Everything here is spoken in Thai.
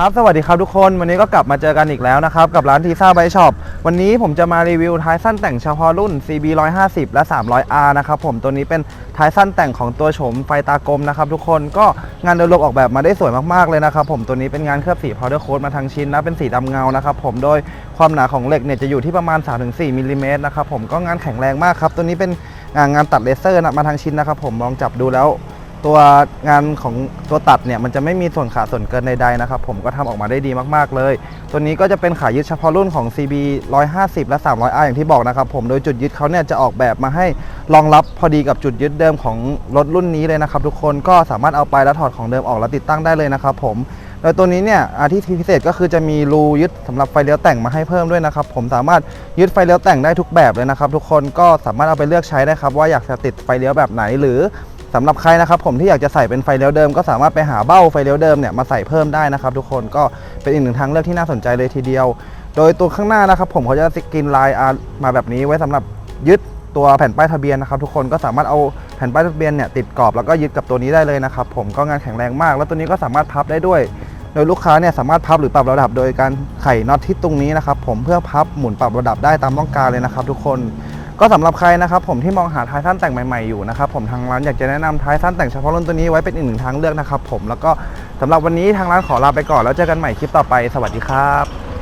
ครับสวัสดีครับทุกคนวันนี้ก็กลับมาเจอกันอีกแล้วนะครับ กับร้านทีซ่าไบช็อปวันนี้ผมจะมารีวิวท้ายสั้นแต่งเฉพาะรุ่น CB 150และ 300R นะครับผมตัวนี้เป็นท้ายสั้นแต่งของตัวโฉมไฟตากลมนะครับทุกคนก็งานโดยรวมออกแบบมาได้สวยมากๆเลยนะครับผมตัวนี้เป็นงานเคลือบสี powder coat มาทั้งชิ้นนะเป็นสีดำเงานะครับผมโดยความหนาของเหล็กเนี่ยจะอยู่ที่ประมาณ 3-4มิลลิเมตรนะครับผมก็งานแข็งแรงมากครับตัวนี้เป็นงานงานตัดเลเซอร์นะมาทั้งชิ้นนะครับผมลองจับดูแล้ว ตัวงานของตัวตัดเนี่ยมันจะไม่มีส่วนขาดส่วนเกินใดๆนะครับผมก็ทำออกมาได้ดีมากๆเลย ตัวนี้ก็จะเป็นขายึดเฉพาะรุ่นของ CB 150 และ 300R อย่างที่บอกนะครับผมโดยจุดยึดเขาเนี่ยจะออกแบบมาให้รองรับพอดีกับจุดยึดเดิมของรถรุ่นนี้เลยนะครับทุกคนก็สามารถเอาไปแล้วถอดของเดิมออกแล้วติดตั้งได้เลยนะครับผมโดยตัวนี้เนี่ยที่พิเศษก็คือจะมีรูยึดสำหรับไฟเลี้ยวแต่งมาให้เพิ่มด้วยนะครับผมสามารถยึดไฟเลี้ยวแต่งได้ทุกแบบเลยนะครับทุกคนก็สามารถเอาไปเลือกใช้ได้ครับว่าอยากจะติดไฟเลี้ยวแบบไหนหรือ สำหรับใครนะครับผมที่อยากจะใส่เป็นไฟเลี้ยวเดิมก็สามารถไปหาเบ้าไฟเลี้ยวเดิมเนี่ยมาใส่เพิ่มได้นะครับทุกคนก็เป็นอีกหนึ่งทางเลือกที่น่าสนใจเลยทีเดียว โดยตัวข้างหน้านะครับผมเขาจะสกรีนลายอาร์มาแบบนี้ไว้สำหรับยึดตัวแผ่นป้ายทะเบียนนะครับทุกคนก็สามารถเอาแผ่นป้ายทะเบียนเนี่ยติดกรอบแล้วก็ยึดกับตัวนี้ได้เลยนะครับผมก็งานแข็งแรงมาก แล้วตัวนี้ก็สามารถพับได้ด้วย โดยลูกค้าเนี่ยสามารถพับหรือปรับระดับ โดยการไขน็อตที่ตรงนี้นะครับผมเพื่อพับหมุนปรับระดับได้ตามต้องการเลยนะครับทุกคน ก็สำหรับใครนะครับผมที่มองหาท้ายสั้นแต่งใหม่ๆอยู่นะครับผมทางร้านอยากจะแนะนำท้ายสั้นแต่งเฉพาะรุ่นตัวนี้ไว้เป็นอีกหนึ่งทางเลือกนะครับผมแล้วก็สำหรับวันนี้ทางร้านขอลาไปก่อนแล้วเจอกันใหม่คลิปต่อไป สวัสดีครับ